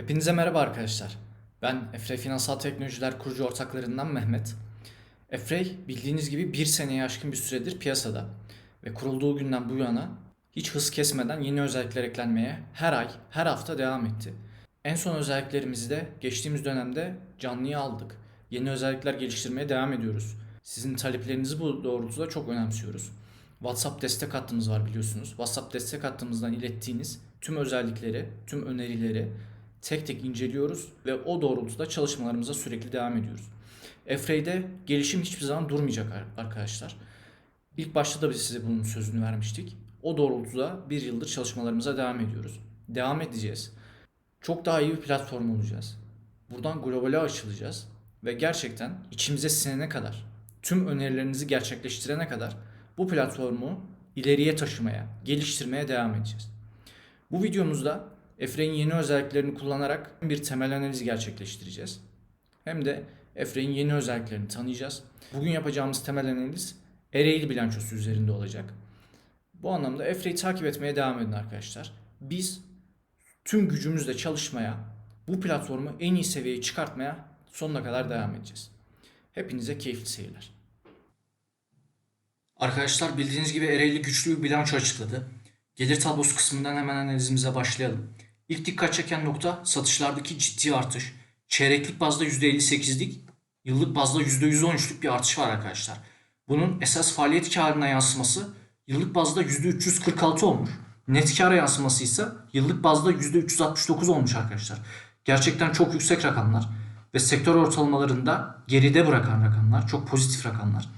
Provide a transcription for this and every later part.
Hepinize merhaba arkadaşlar. Ben Efrey Finansal Teknolojiler kurucu ortaklarından Mehmet. Efrey bildiğiniz gibi bir seneye aşkın bir süredir piyasada ve kurulduğu günden bu yana hiç hız kesmeden yeni özellikler eklenmeye her ay, her hafta devam etti. En son özelliklerimizi de geçtiğimiz dönemde canlıya aldık. Yeni özellikler geliştirmeye devam ediyoruz. Sizin taleplerinizi bu doğrultuda çok önemsiyoruz. WhatsApp destek hattımız var biliyorsunuz. WhatsApp destek hattımızdan ilettiğiniz tüm özellikleri, tüm önerileri tek tek inceliyoruz ve o doğrultuda çalışmalarımıza sürekli devam ediyoruz. Efrey'de gelişim hiçbir zaman durmayacak ar- arkadaşlar. İlk başta da biz size bunun sözünü vermiştik. O doğrultuda bir yıldır çalışmalarımıza devam ediyoruz. Devam edeceğiz. Çok daha iyi bir platform olacağız. Buradan globale açılacağız ve gerçekten içimize sinene kadar, tüm önerilerinizi gerçekleştirene kadar bu platformu ileriye taşımaya, geliştirmeye devam edeceğiz. Bu videomuzda Efre'nin yeni özelliklerini kullanarak bir temel analiz gerçekleştireceğiz. Hem de Efre'nin yeni özelliklerini tanıyacağız. Bugün yapacağımız temel analiz Ereğli bilançosu üzerinde olacak. Bu anlamda Efre'yi takip etmeye devam edin arkadaşlar. Biz tüm gücümüzle çalışmaya, bu platformu en iyi seviyeye çıkartmaya sonuna kadar devam edeceğiz. Hepinize keyifli seyirler. Arkadaşlar bildiğiniz gibi Ereğli güçlü bir bilanço açıkladı. Gelir tablosu kısmından hemen analizimize başlayalım. İlk dikkat çeken nokta satışlardaki ciddi artış. Çeyreklik bazda %58'lik, yıllık bazda %113'lük bir artış var arkadaşlar. Bunun esas faaliyet karına yansıması yıllık bazda %346 olmuş. Net kâra yansıması ise yıllık bazda %369 olmuş arkadaşlar. Gerçekten çok yüksek rakamlar ve sektör ortalamalarında geride bırakan rakamlar, çok pozitif rakamlar.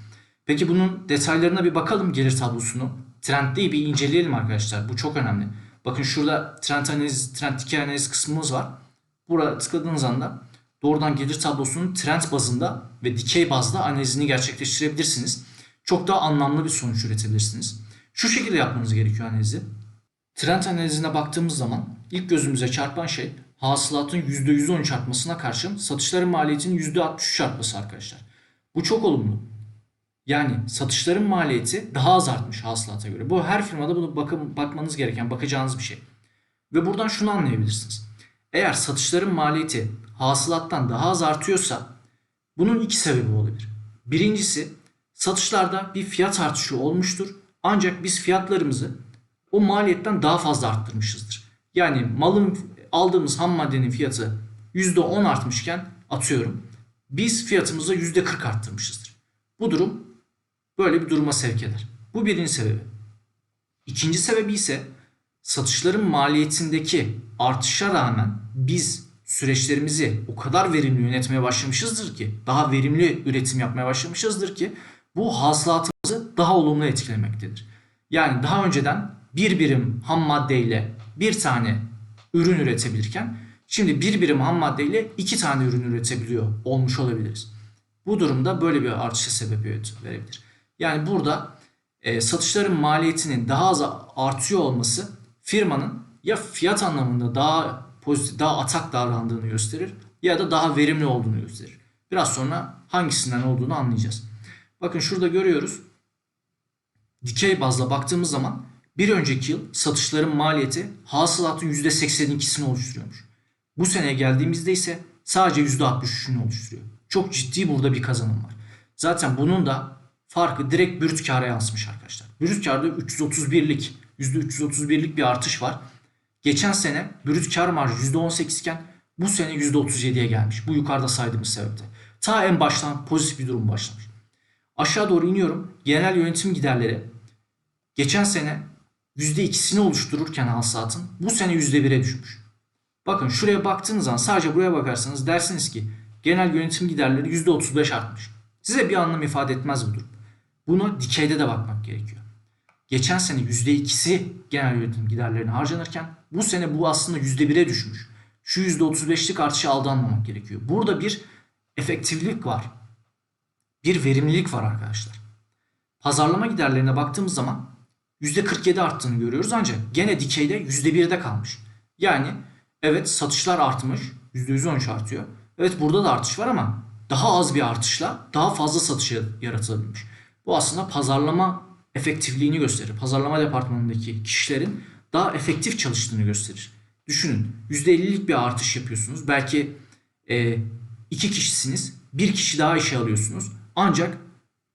Peki bunun detaylarına bir bakalım gelir tablosunu. Trendliyi bir inceleyelim arkadaşlar. Bu çok önemli. Bakın şurada trend analiz, trend dikey analiz kısmımız var. Buraya tıkladığınız anda doğrudan gelir tablosunun trend bazında ve dikey bazda analizini gerçekleştirebilirsiniz. Çok daha anlamlı bir sonuç üretebilirsiniz. Şu şekilde yapmanız gerekiyor analizi. Trend analizine baktığımız zaman ilk gözümüze çarpan şey hasılatın %113 artmasına karşın satışların maliyetinin %63 artması arkadaşlar. Bu çok olumlu. Yani satışların maliyeti daha az artmış hasılata göre. Bu her firmada bunu bakın, bakmanız gereken, bakacağınız bir şey. Ve buradan şunu anlayabilirsiniz. Eğer satışların maliyeti hasılattan daha az artıyorsa bunun iki sebebi olabilir. Birincisi satışlarda bir fiyat artışı olmuştur. Ancak biz fiyatlarımızı o maliyetten daha fazla arttırmışızdır. Yani malın aldığımız ham maddenin fiyatı %10 artmışken atıyorum biz fiyatımızı %40 arttırmışızdır. Bu durum böyle bir duruma sevk eder. Bu birinci sebebi. İkinci sebebi ise satışların maliyetindeki artışa rağmen biz süreçlerimizi o kadar verimli yönetmeye başlamışızdır ki, daha verimli üretim yapmaya başlamışızdır ki bu hasılatımızı daha olumlu etkilemektedir. Yani daha önceden bir birim ham maddeyle bir tane ürün üretebilirken şimdi bir birim ham maddeyle iki tane ürün üretebiliyor olmuş olabiliriz. Bu durumda böyle bir artışa sebebiyet verebilir. Yani burada e, satışların maliyetinin daha az artıyor olması firmanın ya fiyat anlamında daha pozitif, daha atak davrandığını gösterir ya da daha verimli olduğunu gösterir. Biraz sonra hangisinden olduğunu anlayacağız. Bakın şurada görüyoruz. Dikey bazla baktığımız zaman bir önceki yıl satışların maliyeti hasılatın %82'sini oluşturuyormuş. Bu sene geldiğimizde ise sadece %63'ünü oluşturuyor. Çok ciddi burada bir kazanım var. Zaten bunun da farkı direkt brüt kâra yansımış arkadaşlar. Brüt kârda 331'lik %331'lik bir artış var. Geçen sene brüt kâr marjı %18 iken bu sene %37'ye gelmiş. Bu yukarıda saydığımız sebepte. Ta en baştan pozitif bir durum başlamış. Aşağı doğru iniyorum. Genel yönetim giderleri geçen sene %2'sini oluştururken hasılatın bu sene %1'e düşmüş. Bakın şuraya baktığınız zaman sadece buraya bakarsanız dersiniz ki genel yönetim giderleri %35 artmış. Size bir anlam ifade etmez bu durum. Buna dikeyde de bakmak gerekiyor. Geçen sene %2'si genel yönetim giderlerine harcanırken bu sene bu aslında %1'e düşmüş. Şu %35'lik artışı aldanmamak gerekiyor. Burada bir efektiflik var. Bir verimlilik var arkadaşlar. Pazarlama giderlerine baktığımız zaman %47 arttığını görüyoruz ancak gene dikeyde %1'de kalmış. Yani evet satışlar artmış. %113 artıyor. Evet burada da artış var ama daha az bir artışla daha fazla satış yaratılabilmiş. Bu aslında pazarlama efektifliğini gösterir. Pazarlama departmanındaki kişilerin daha efektif çalıştığını gösterir. Düşünün %50'lik bir artış yapıyorsunuz. Belki e, iki kişisiniz. Bir kişi daha işe alıyorsunuz. Ancak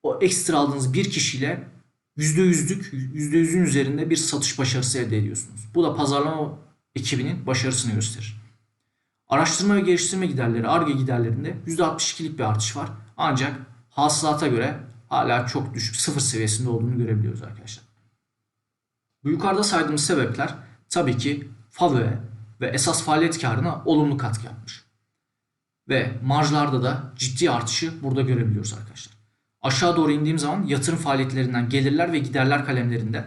o ekstra aldığınız bir kişiyle %100'lük, %100'ün üzerinde bir satış başarısı elde ediyorsunuz. Bu da pazarlama ekibinin başarısını gösterir. Araştırma ve geliştirme giderleri, ARGE giderlerinde %62'lik bir artış var. Ancak hasılata göre hala çok düşük, sıfır seviyesinde olduğunu görebiliyoruz arkadaşlar. Bu yukarıda saydığımız sebepler tabii ki FAVÖ'ye ve esas faaliyet karına olumlu katkı yapmış. Ve marjlarda da ciddi artışı burada görebiliyoruz arkadaşlar. Aşağı doğru indiğim zaman yatırım faaliyetlerinden gelirler ve giderler kalemlerinde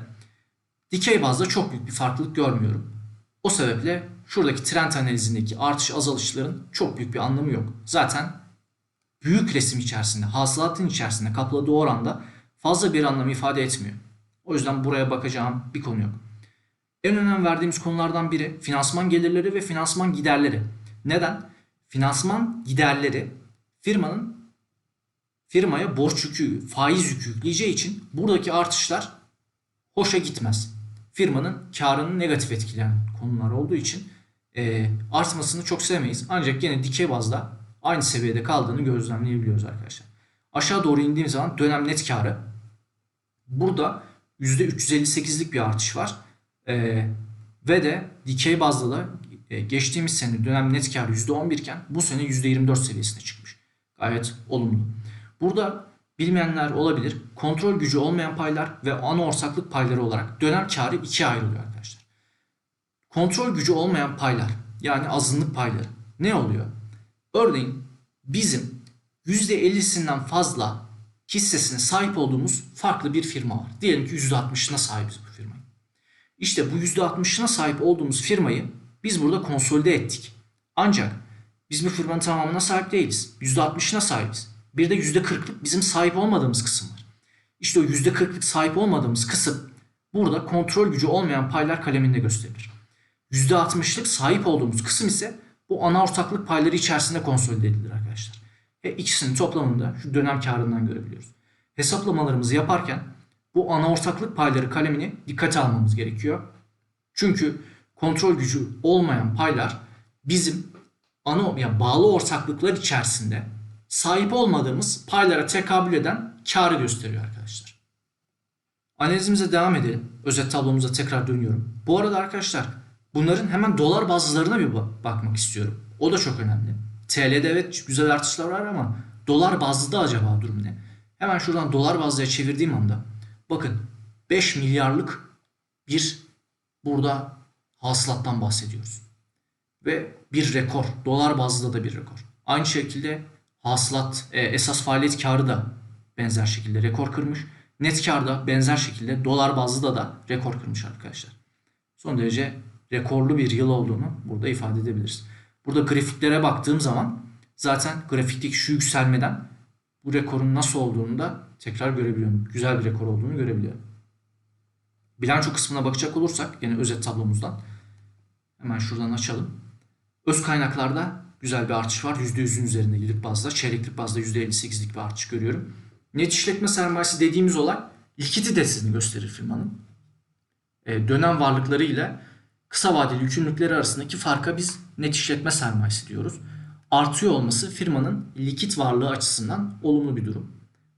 dikey bazda çok büyük bir farklılık görmüyorum. O sebeple şuradaki trend analizindeki artış azalışların çok büyük bir anlamı yok. Zaten büyük resim içerisinde, hasılatın içerisinde kapladığı oranda fazla bir anlam ifade etmiyor. O yüzden buraya bakacağım bir konu yok. En önem verdiğimiz konulardan biri finansman gelirleri ve finansman giderleri. Neden? Finansman giderleri firmanın firmaya borç yükü, faiz yükü yükleyeceği için buradaki artışlar hoşa gitmez. Firmanın karını negatif etkileyen konular olduğu için e, artmasını çok sevmeyiz. Ancak yine dikey bazda aynı seviyede kaldığını gözlemleyebiliyoruz arkadaşlar. Aşağı doğru indiğim zaman dönem net karı burada %358'lik bir artış var. E, ve de dikey bazda da e, geçtiğimiz sene dönem net karı %11 iken bu sene %24 seviyesine çıkmış. Gayet olumlu. Burada bilmeyenler olabilir. Kontrol gücü olmayan paylar ve ana ortaklık payları olarak dönem karı ikiye ayrılıyor arkadaşlar. Kontrol gücü olmayan paylar yani azınlık payları ne oluyor? Örneğin bizim %50'sinden fazla hissesine sahip olduğumuz farklı bir firma var. Diyelim ki %60'ına sahibiz bu firmayı. İşte bu %60'ına sahip olduğumuz firmayı biz burada konsolide ettik. Ancak biz bu firmanın tamamına sahip değiliz. %60'ına sahibiz. Bir de %40'lık bizim sahip olmadığımız kısım var. İşte o %40'lık sahip olmadığımız kısım burada kontrol gücü olmayan paylar kaleminde gösterilir. %60'lık sahip olduğumuz kısım ise bu ana ortaklık payları içerisinde konsolide edilir arkadaşlar. Ve ikisinin toplamında şu dönem karından görebiliyoruz. Hesaplamalarımızı yaparken bu ana ortaklık payları kalemini dikkate almamız gerekiyor. Çünkü kontrol gücü olmayan paylar bizim ana yani bağlı ortaklıklar içerisinde sahip olmadığımız paylara tekabül eden karı gösteriyor arkadaşlar. Analizimize devam edelim. Özet tablomuza tekrar dönüyorum. Bu arada arkadaşlar bunların hemen dolar bazlarına bir bakmak istiyorum. O da çok önemli. TL'de evet güzel artışlar var ama dolar bazlı da acaba durum ne? Hemen şuradan dolar bazlıya çevirdiğim anda bakın 5 milyarlık bir burada hasılattan bahsediyoruz. Ve bir rekor. Dolar bazlı da bir rekor. Aynı şekilde hasılat e, esas faaliyet karı da benzer şekilde rekor kırmış. Net kar da benzer şekilde dolar bazlı da da rekor kırmış arkadaşlar. Son derece rekorlu bir yıl olduğunu burada ifade edebiliriz. Burada grafiklere baktığım zaman zaten grafikteki şu yükselmeden bu rekorun nasıl olduğunu da tekrar görebiliyorum. Güzel bir rekor olduğunu görebiliyorum. Bilanço kısmına bakacak olursak yine özet tablomuzdan hemen şuradan açalım. Öz kaynaklarda güzel bir artış var. %100'ün üzerinde yıllık bazda. Çeyreklik bazda %58'lik bir artış görüyorum. Net işletme sermayesi dediğimiz olay likiditesini gösterir firmanın. E, dönem varlıkları ile kısa vadeli yükümlülükleri arasındaki farka biz net işletme sermayesi diyoruz. Artıyor olması firmanın likit varlığı açısından olumlu bir durum.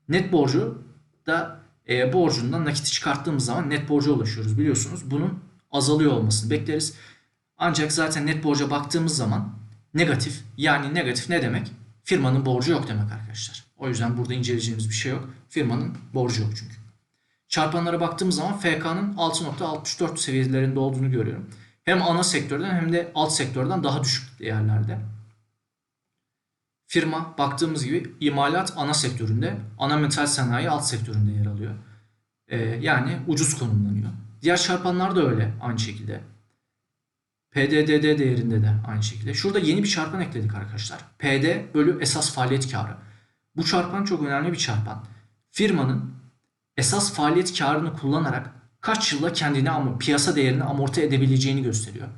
Net borcu da e, borcundan nakiti çıkarttığımız zaman net borca ulaşıyoruz biliyorsunuz. Bunun azalıyor olmasını bekleriz. Ancak zaten net borca baktığımız zaman negatif yani negatif ne demek? Firmanın borcu yok demek arkadaşlar. O yüzden burada inceleyeceğimiz bir şey yok. Firmanın borcu yok çünkü. Çarpanlara baktığımız zaman FK'nın 6.64 seviyelerinde olduğunu görüyorum. Hem ana sektörden hem de alt sektörden daha düşük değerlerde. Firma baktığımız gibi imalat ana sektöründe, ana metal sanayi alt sektöründe yer alıyor. Ee, yani ucuz konumlanıyor. Diğer çarpanlar da öyle aynı şekilde. PDDD değerinde de aynı şekilde. Şurada yeni bir çarpan ekledik arkadaşlar. PD bölü esas faaliyet karı. Bu çarpan çok önemli bir çarpan. Firmanın esas faaliyet karını kullanarak kaç yılda kendini ama piyasa değerini amorti edebileceğini gösteriyor.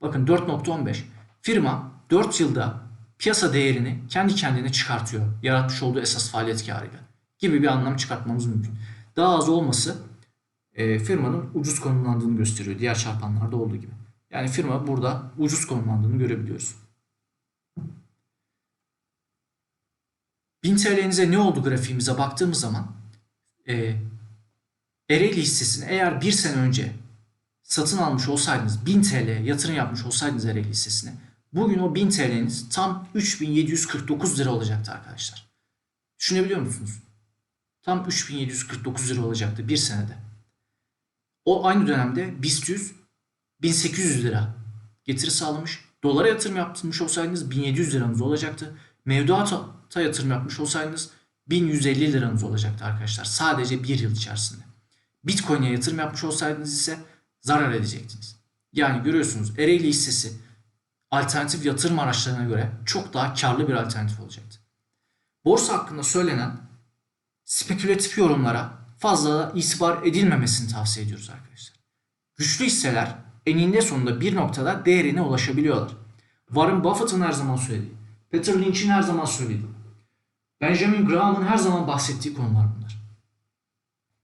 Bakın 4.15. Firma 4 yılda piyasa değerini kendi kendine çıkartıyor. Yaratmış olduğu esas faaliyet karıyla. Gibi bir anlam çıkartmamız mümkün. Daha az olması e, firmanın ucuz konumlandığını gösteriyor. Diğer çarpanlarda olduğu gibi. Yani firma burada ucuz konumlandığını görebiliyoruz. 1000 TL'nize ne oldu grafiğimize baktığımız zaman e, Ereğli hissesini eğer bir sene önce satın almış olsaydınız 1000 TL yatırım yapmış olsaydınız Ereğli hissesine bugün o 1000 TL'niz tam 3749 lira olacaktı arkadaşlar. Düşünebiliyor musunuz? Tam 3749 lira olacaktı bir senede. O aynı dönemde BIST 100 1800 lira getiri sağlamış. Dolara yatırım yapmış olsaydınız 1700 liranız olacaktı. Mevduata yatırım yapmış olsaydınız 1150 liranız olacaktı arkadaşlar. Sadece bir yıl içerisinde. Bitcoin'e yatırım yapmış olsaydınız ise zarar edecektiniz. Yani görüyorsunuz Ereğli hissesi alternatif yatırım araçlarına göre çok daha karlı bir alternatif olacaktı. Borsa hakkında söylenen spekülatif yorumlara fazla itibar edilmemesini tavsiye ediyoruz arkadaşlar. Güçlü hisseler eninde sonunda bir noktada değerine ulaşabiliyorlar. Warren Buffett'ın her zaman söylediği, Peter Lynch'in her zaman söylediği, Benjamin Graham'ın her zaman bahsettiği konular bunlar.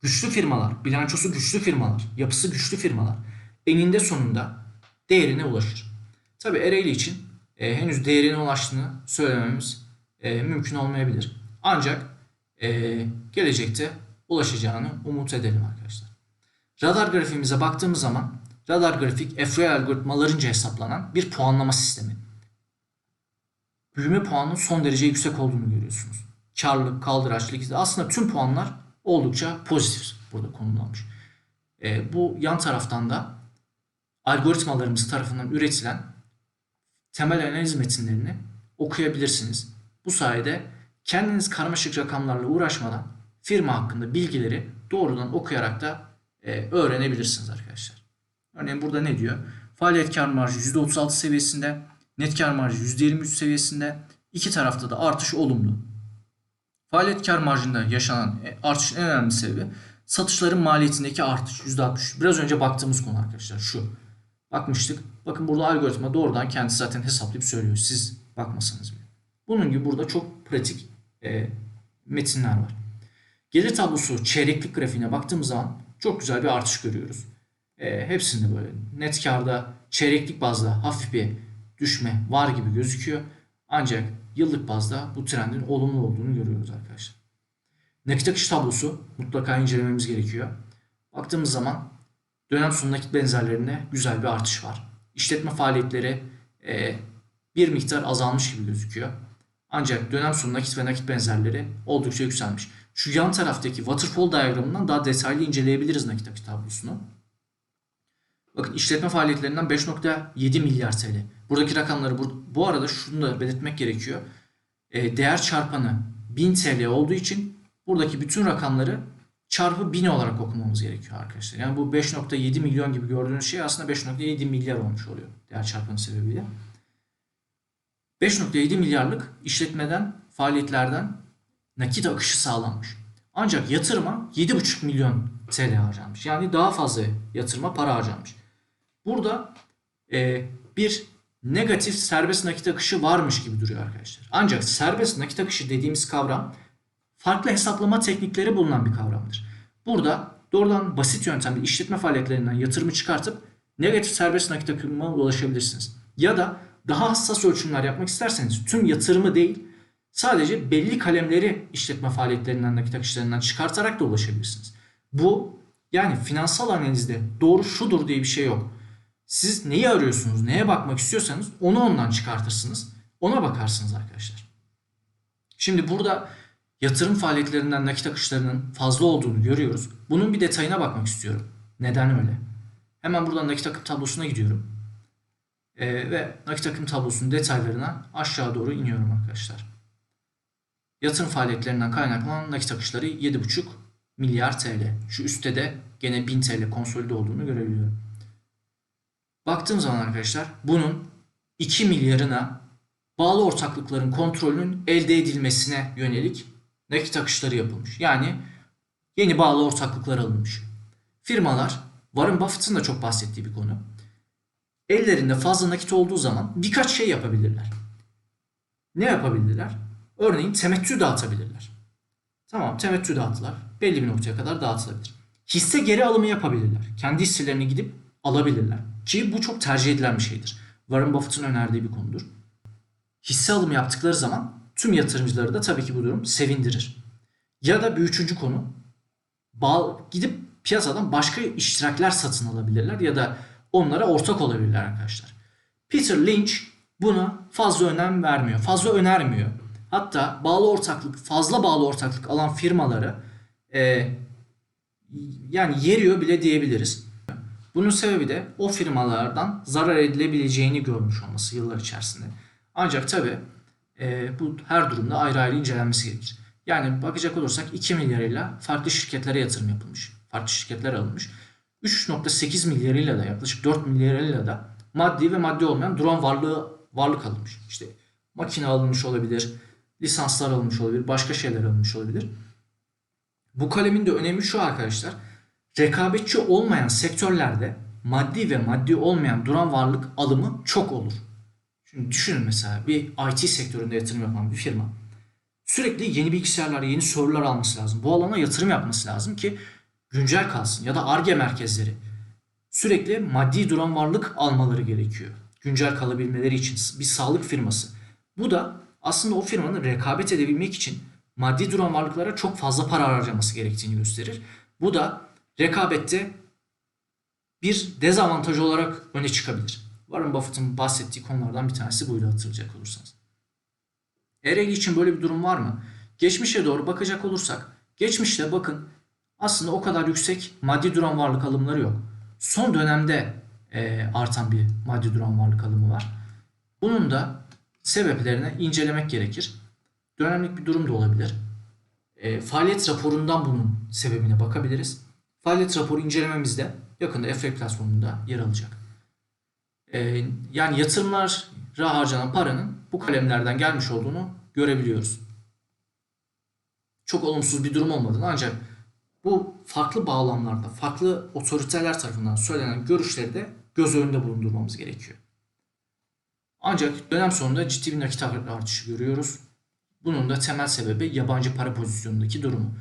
Güçlü firmalar, bilançosu güçlü firmalar, yapısı güçlü firmalar eninde sonunda değerine ulaşır. Tabi Ereğli için e, henüz değerine ulaştığını söylememiz e, mümkün olmayabilir. Ancak e, gelecekte ulaşacağını umut edelim arkadaşlar. Radar grafiğimize baktığımız zaman radar grafik FRA algoritmalarınca hesaplanan bir puanlama sistemi. Büyüme puanının son derece yüksek olduğunu görüyorsunuz. Karlılık, kaldıraç, likidite aslında tüm puanlar oldukça pozitif burada konumlanmış. E, bu yan taraftan da algoritmalarımız tarafından üretilen temel analiz metinlerini okuyabilirsiniz. Bu sayede kendiniz karmaşık rakamlarla uğraşmadan firma hakkında bilgileri doğrudan okuyarak da e, öğrenebilirsiniz arkadaşlar. Örneğin burada ne diyor? Faaliyet kar marjı %36 seviyesinde, net kar marjı %23 seviyesinde. İki tarafta da artış olumlu. Faaliyet kar marjında yaşanan e, artışın en önemli sebebi satışların maliyetindeki artış %63. Biraz önce baktığımız konu arkadaşlar şu. Bakmıştık. Bakın burada algoritma doğrudan kendisi zaten hesaplayıp söylüyor. Siz bakmasanız bile. Bunun gibi burada çok pratik e, metinler var. Gelir tablosu çeyreklik grafiğine baktığımız zaman çok güzel bir artış görüyoruz. E, hepsinde böyle net karda çeyreklik bazda hafif bir düşme var gibi gözüküyor. Ancak yıllık bazda bu trendin olumlu olduğunu görüyoruz arkadaşlar. Nakit akış tablosu mutlaka incelememiz gerekiyor. Baktığımız zaman dönem sonu nakit benzerlerinde güzel bir artış var. İşletme faaliyetleri e, bir miktar azalmış gibi gözüküyor. Ancak dönem sonu nakit ve nakit benzerleri oldukça yükselmiş. Şu yan taraftaki waterfall diyagramından daha detaylı inceleyebiliriz nakit akış tablosunu. Bakın işletme faaliyetlerinden 5.7 milyar TL. Buradaki rakamları bu, bu arada şunu da belirtmek gerekiyor. E, değer çarpanı 1000 TL olduğu için buradaki bütün rakamları çarpı 1000 olarak okumamız gerekiyor arkadaşlar. Yani bu 5.7 milyon gibi gördüğünüz şey aslında 5.7 milyar olmuş oluyor değer çarpanı sebebiyle. 5.7 milyarlık işletmeden, faaliyetlerden nakit akışı sağlanmış. Ancak yatırıma 7.5 milyon TL harcanmış. Yani daha fazla yatırıma para harcanmış. Burada e, bir negatif serbest nakit akışı varmış gibi duruyor arkadaşlar. Ancak serbest nakit akışı dediğimiz kavram farklı hesaplama teknikleri bulunan bir kavramdır. Burada doğrudan basit yöntemle işletme faaliyetlerinden yatırımı çıkartıp negatif serbest nakit akımına ulaşabilirsiniz. Ya da daha hassas ölçümler yapmak isterseniz tüm yatırımı değil sadece belli kalemleri işletme faaliyetlerinden nakit akışlarından çıkartarak da ulaşabilirsiniz. Bu yani finansal analizde doğru şudur diye bir şey yok. Siz neyi arıyorsunuz, neye bakmak istiyorsanız onu ondan çıkartırsınız. Ona bakarsınız arkadaşlar. Şimdi burada yatırım faaliyetlerinden nakit akışlarının fazla olduğunu görüyoruz. Bunun bir detayına bakmak istiyorum. Neden öyle? Hemen buradan nakit akım tablosuna gidiyorum. Ee, ve nakit akım tablosunun detaylarına aşağı doğru iniyorum arkadaşlar. Yatırım faaliyetlerinden kaynaklanan nakit akışları 7,5 milyar TL. Şu üstte de gene 1000 TL konsolide olduğunu görebiliyorum. Baktığım zaman arkadaşlar bunun 2 milyarına bağlı ortaklıkların kontrolünün elde edilmesine yönelik nakit akışları yapılmış. Yani yeni bağlı ortaklıklar alınmış. Firmalar Warren Buffett'ın da çok bahsettiği bir konu. Ellerinde fazla nakit olduğu zaman birkaç şey yapabilirler. Ne yapabilirler? Örneğin temettü dağıtabilirler. Tamam temettü dağıttılar. Belli bir noktaya kadar dağıtılabilir. Hisse geri alımı yapabilirler. Kendi hisselerini gidip alabilirler. Ki bu çok tercih edilen bir şeydir. Warren Buffett'ın önerdiği bir konudur. Hisse alımı yaptıkları zaman tüm yatırımcıları da tabii ki bu durum sevindirir. Ya da bir üçüncü konu gidip piyasadan başka iştirakler satın alabilirler ya da onlara ortak olabilirler arkadaşlar. Peter Lynch buna fazla önem vermiyor. Fazla önermiyor. Hatta bağlı ortaklık, fazla bağlı ortaklık alan firmaları e, yani yeriyor bile diyebiliriz. Bunun sebebi de o firmalardan zarar edilebileceğini görmüş olması yıllar içerisinde. Ancak tabi bu her durumda ayrı ayrı incelenmesi gerekir. Yani bakacak olursak 2 milyarıyla farklı şirketlere yatırım yapılmış. Farklı şirketler alınmış. 3.8 milyarıyla da yaklaşık 4 milyarıyla da maddi ve maddi olmayan duran varlığı varlık alınmış. İşte makine alınmış olabilir, lisanslar alınmış olabilir, başka şeyler alınmış olabilir. Bu kalemin de önemi şu arkadaşlar. Rekabetçi olmayan sektörlerde maddi ve maddi olmayan duran varlık alımı çok olur. Şimdi düşünün mesela bir IT sektöründe yatırım yapan bir firma sürekli yeni bilgisayarlar, yeni serverlar alması lazım. Bu alana yatırım yapması lazım ki güncel kalsın ya da ARGE merkezleri sürekli maddi duran varlık almaları gerekiyor. Güncel kalabilmeleri için bir sağlık firması. Bu da aslında o firmanın rekabet edebilmek için maddi duran varlıklara çok fazla para harcaması gerektiğini gösterir. Bu da rekabette bir dezavantaj olarak öne çıkabilir. Warren Buffett'ın bahsettiği konulardan bir tanesi buydu hatırlayacak olursanız. Ereğli için böyle bir durum var mı? Geçmişe doğru bakacak olursak, geçmişte bakın aslında o kadar yüksek maddi duran varlık alımları yok. Son dönemde e, artan bir maddi duran varlık alımı var. Bunun da sebeplerini incelemek gerekir. Dönemlik bir durum da olabilir. E, faaliyet raporundan bunun sebebine bakabiliriz. Faaliyet raporu incelememizde yakında platformunda yer alacak. E, yani yatırımlara harcanan paranın bu kalemlerden gelmiş olduğunu görebiliyoruz. Çok olumsuz bir durum olmadığını ancak bu farklı bağlamlarda, farklı otoriteler tarafından söylenen görüşleri de göz önünde bulundurmamız gerekiyor. Ancak dönem sonunda ciddi bir nakit artışı görüyoruz. Bunun da temel sebebi yabancı para pozisyonundaki durumu.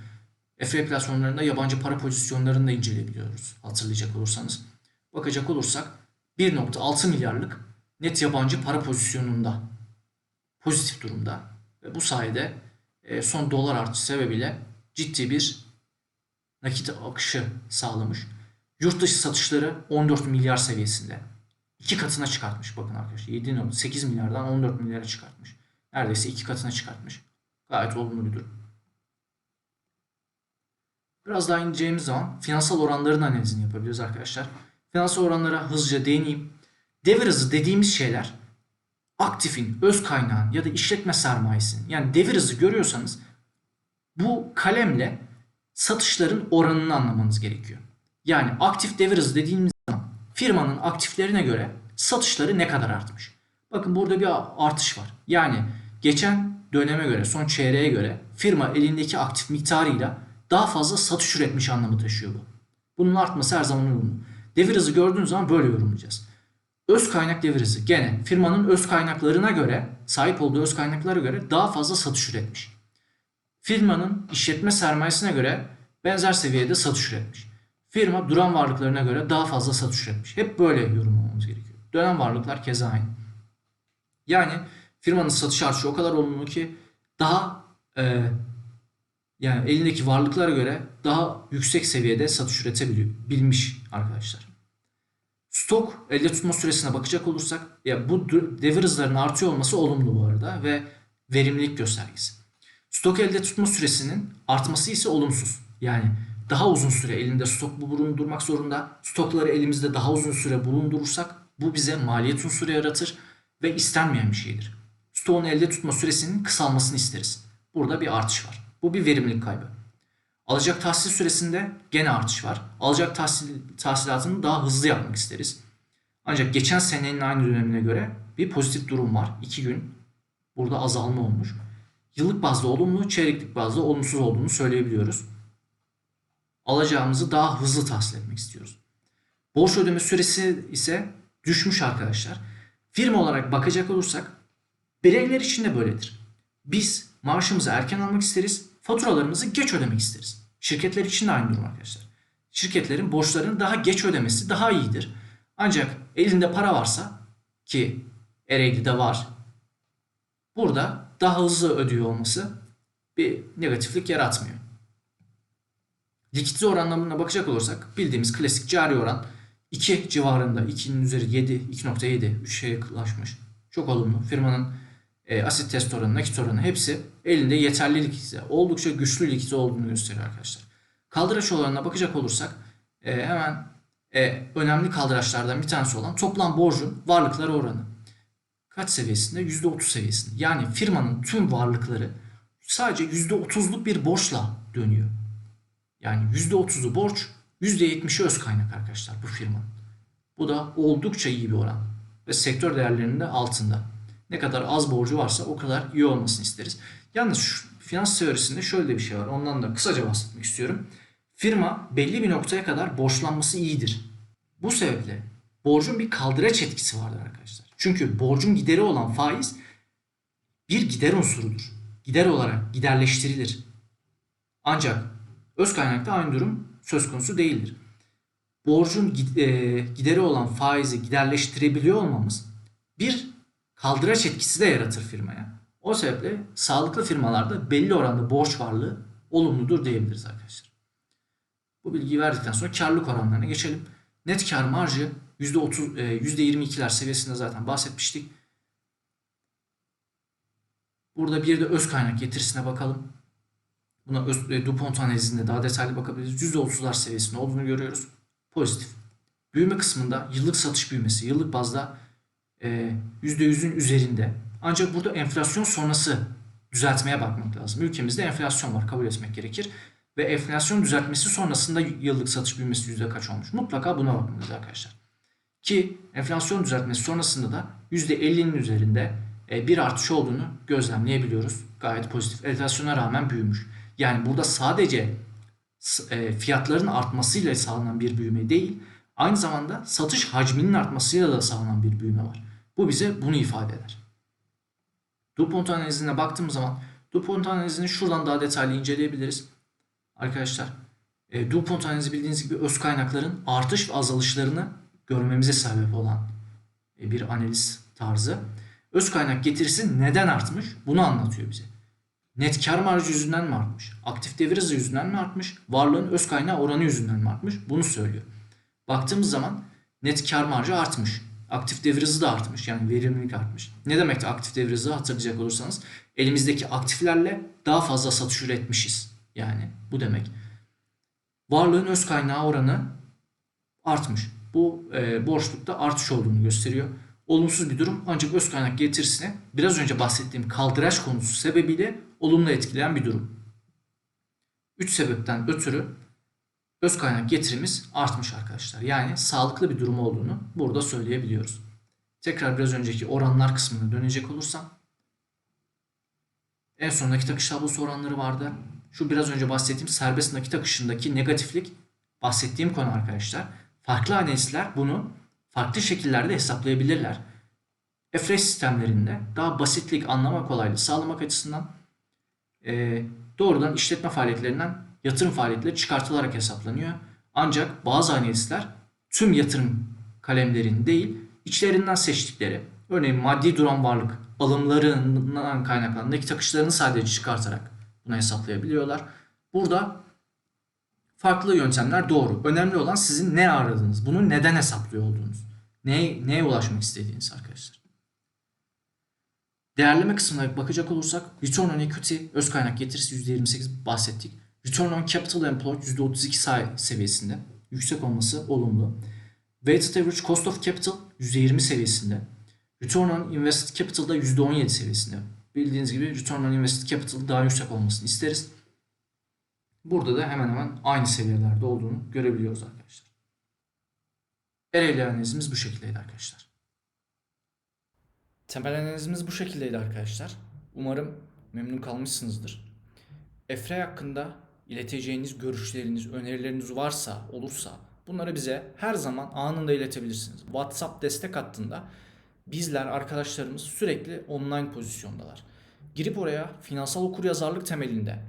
FA platformlarında yabancı para pozisyonlarını da inceleyebiliyoruz hatırlayacak olursanız. Bakacak olursak 1.6 milyarlık net yabancı para pozisyonunda pozitif durumda ve bu sayede e, son dolar artışı sebebiyle ciddi bir nakit akışı sağlamış. Yurt dışı satışları 14 milyar seviyesinde. iki katına çıkartmış bakın arkadaşlar. 7.8 milyardan 14 milyara çıkartmış. Neredeyse iki katına çıkartmış. Gayet olumlu bir durum. Biraz daha ineceğimiz zaman finansal oranların analizini yapabiliriz arkadaşlar. Finansal oranlara hızlıca değineyim. Devir hızı dediğimiz şeyler aktifin, öz kaynağın ya da işletme sermayesinin yani devir hızı görüyorsanız bu kalemle satışların oranını anlamanız gerekiyor. Yani aktif devir hızı dediğimiz zaman firmanın aktiflerine göre satışları ne kadar artmış. Bakın burada bir artış var. Yani geçen döneme göre, son çeyreğe göre firma elindeki aktif miktarıyla daha fazla satış üretmiş anlamı taşıyor bu. Bunun artması her zaman uyumlu. Devir hızı gördüğünüz zaman böyle yorumlayacağız. Öz kaynak devir hızı gene firmanın öz kaynaklarına göre, sahip olduğu öz kaynaklara göre daha fazla satış üretmiş. Firmanın işletme sermayesine göre benzer seviyede satış üretmiş. Firma duran varlıklarına göre daha fazla satış üretmiş. Hep böyle yorumlamamız gerekiyor. Dönen varlıklar keza aynı. Yani firmanın satış artışı o kadar olumlu ki daha e, yani elindeki varlıklara göre daha yüksek seviyede satış üretebiliyor. Bilmiş arkadaşlar. Stok elde tutma süresine bakacak olursak ya bu devir hızlarının artıyor olması olumlu bu arada ve verimlilik göstergesi. Stok elde tutma süresinin artması ise olumsuz. Yani daha uzun süre elinde stok bulundurmak zorunda. Stokları elimizde daha uzun süre bulundurursak bu bize maliyet unsuru yaratır ve istenmeyen bir şeydir. Stoğun elde tutma süresinin kısalmasını isteriz. Burada bir artış var. Bu bir verimlilik kaybı. Alacak tahsil süresinde gene artış var. Alacak tahsil, tahsilatını daha hızlı yapmak isteriz. Ancak geçen senenin aynı dönemine göre bir pozitif durum var. 2 gün burada azalma olmuş. Yıllık bazda olumlu, çeyreklik bazda olumsuz olduğunu söyleyebiliyoruz. Alacağımızı daha hızlı tahsil etmek istiyoruz. Borç ödeme süresi ise düşmüş arkadaşlar. Firma olarak bakacak olursak bireyler için de böyledir. Biz maaşımızı erken almak isteriz, faturalarımızı geç ödemek isteriz. Şirketler için de aynı durum arkadaşlar. Şirketlerin borçlarını daha geç ödemesi daha iyidir. Ancak elinde para varsa ki Ereğli'de var. Burada daha hızlı ödüyor olması bir negatiflik yaratmıyor. Likidite oranlarına bakacak olursak bildiğimiz klasik cari oran 2 civarında 2'nin üzeri 7, 2.7 3'e yaklaşmış. Çok olumlu. Firmanın e, asit test oranı, nakit oranı hepsi elinde yeterli likidite, oldukça güçlü likidite olduğunu gösteriyor arkadaşlar. Kaldıraç oranına bakacak olursak e, hemen e, önemli kaldıraçlardan bir tanesi olan toplam borcun varlıkları oranı. Kaç seviyesinde? %30 seviyesinde. Yani firmanın tüm varlıkları sadece %30'luk bir borçla dönüyor. Yani %30'u borç, %70'i öz kaynak arkadaşlar bu firmanın. Bu da oldukça iyi bir oran ve sektör değerlerinin de altında. Ne kadar az borcu varsa o kadar iyi olmasını isteriz. Yalnız şu finans teorisinde şöyle bir şey var. Ondan da kısaca bahsetmek istiyorum. Firma belli bir noktaya kadar borçlanması iyidir. Bu sebeple borcun bir kaldıraç etkisi vardır arkadaşlar. Çünkü borcun gideri olan faiz bir gider unsurudur. Gider olarak giderleştirilir. Ancak öz kaynakta aynı durum söz konusu değildir. Borcun e, gideri olan faizi giderleştirebiliyor olmamız bir kaldıraç etkisi de yaratır firmaya. O sebeple sağlıklı firmalarda belli oranda borç varlığı olumludur diyebiliriz arkadaşlar. Bu bilgiyi verdikten sonra karlılık oranlarına geçelim. Net kar marjı %30, e, %22'ler seviyesinde zaten bahsetmiştik. Burada bir de öz kaynak getirisine bakalım. Buna öz, e, DuPont analizinde daha detaylı bakabiliriz. %30'lar seviyesinde olduğunu görüyoruz. Pozitif. Büyüme kısmında yıllık satış büyümesi yıllık bazda e, %100'ün üzerinde. Ancak burada enflasyon sonrası düzeltmeye bakmak lazım. Ülkemizde enflasyon var kabul etmek gerekir. Ve enflasyon düzeltmesi sonrasında yıllık satış büyümesi yüzde kaç olmuş? Mutlaka buna bakmalıyız arkadaşlar. Ki enflasyon düzeltmesi sonrasında da %50'nin üzerinde e, bir artış olduğunu gözlemleyebiliyoruz. Gayet pozitif. Enflasyona rağmen büyümüş. Yani burada sadece e, fiyatların artmasıyla sağlanan bir büyüme değil, aynı zamanda satış hacminin artmasıyla da sağlanan bir büyüme var. Bu bize bunu ifade eder. DuPont analizine baktığımız zaman DuPont analizini şuradan daha detaylı inceleyebiliriz. Arkadaşlar e, DuPont analizi bildiğiniz gibi öz kaynakların artış ve azalışlarını görmemize sebep olan e, bir analiz tarzı. Öz kaynak getirisi neden artmış? Bunu anlatıyor bize. Net kar marjı yüzünden mi artmış? Aktif devir hızı yüzünden mi artmış? Varlığın öz kaynağı oranı yüzünden mi artmış? Bunu söylüyor. Baktığımız zaman net kar marjı artmış. Aktif devir hızı da artmış. Yani verimlilik artmış. Ne demek aktif devir hızı hatırlayacak olursanız elimizdeki aktiflerle daha fazla satış üretmişiz. Yani bu demek. Varlığın öz kaynağı oranı artmış. Bu e, borçlukta artış olduğunu gösteriyor. Olumsuz bir durum ancak öz kaynak getirisine biraz önce bahsettiğim kaldıraç konusu sebebiyle olumlu etkileyen bir durum. Üç sebepten ötürü öz kaynak getirimiz artmış arkadaşlar. Yani sağlıklı bir durum olduğunu burada söyleyebiliyoruz. Tekrar biraz önceki oranlar kısmına dönecek olursam en son nakit akış tablosu oranları vardı. Şu biraz önce bahsettiğim serbest nakit akışındaki negatiflik bahsettiğim konu arkadaşlar. Farklı analistler bunu farklı şekillerde hesaplayabilirler. EFRES sistemlerinde daha basitlik, anlama kolaylığı sağlamak açısından e, doğrudan işletme faaliyetlerinden yatırım faaliyetleri çıkartılarak hesaplanıyor. Ancak bazı analistler tüm yatırım kalemlerini değil, içlerinden seçtikleri, örneğin maddi duran varlık alımlarından kaynaklanan nakit akışlarını sadece çıkartarak bunu hesaplayabiliyorlar. Burada farklı yöntemler doğru. Önemli olan sizin ne aradığınız, bunu neden hesaplıyor olduğunuz, neye, neye ulaşmak istediğiniz arkadaşlar. Değerleme kısmına bakacak olursak Return on Equity öz kaynak getirisi %28 bahsettik. Return on Capital Employed %32 seviyesinde. Yüksek olması olumlu. Weighted Average Cost of Capital %20 seviyesinde. Return on Invested Capital da %17 seviyesinde. Bildiğiniz gibi Return on Invested Capital daha yüksek olmasını isteriz. Burada da hemen hemen aynı seviyelerde olduğunu görebiliyoruz arkadaşlar. Ereğli analizimiz bu şekildeydi arkadaşlar. Temel analizimiz bu şekildeydi arkadaşlar. Umarım memnun kalmışsınızdır. Efre hakkında ileteceğiniz görüşleriniz, önerileriniz varsa, olursa bunları bize her zaman anında iletebilirsiniz. WhatsApp destek hattında bizler, arkadaşlarımız sürekli online pozisyondalar. Girip oraya finansal okuryazarlık temelinde,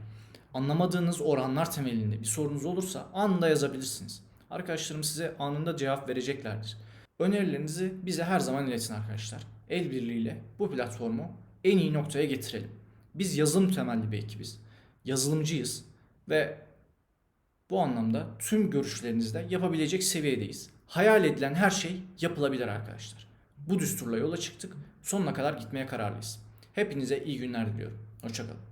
anlamadığınız oranlar temelinde bir sorunuz olursa anında yazabilirsiniz. Arkadaşlarım size anında cevap vereceklerdir. Önerilerinizi bize her zaman iletin arkadaşlar. El birliğiyle bu platformu en iyi noktaya getirelim. Biz yazılım temelli bir ekibiz. Yazılımcıyız ve bu anlamda tüm görüşlerinizde yapabilecek seviyedeyiz. Hayal edilen her şey yapılabilir arkadaşlar. Bu düsturla yola çıktık. Sonuna kadar gitmeye kararlıyız. Hepinize iyi günler diliyorum. Hoşçakalın.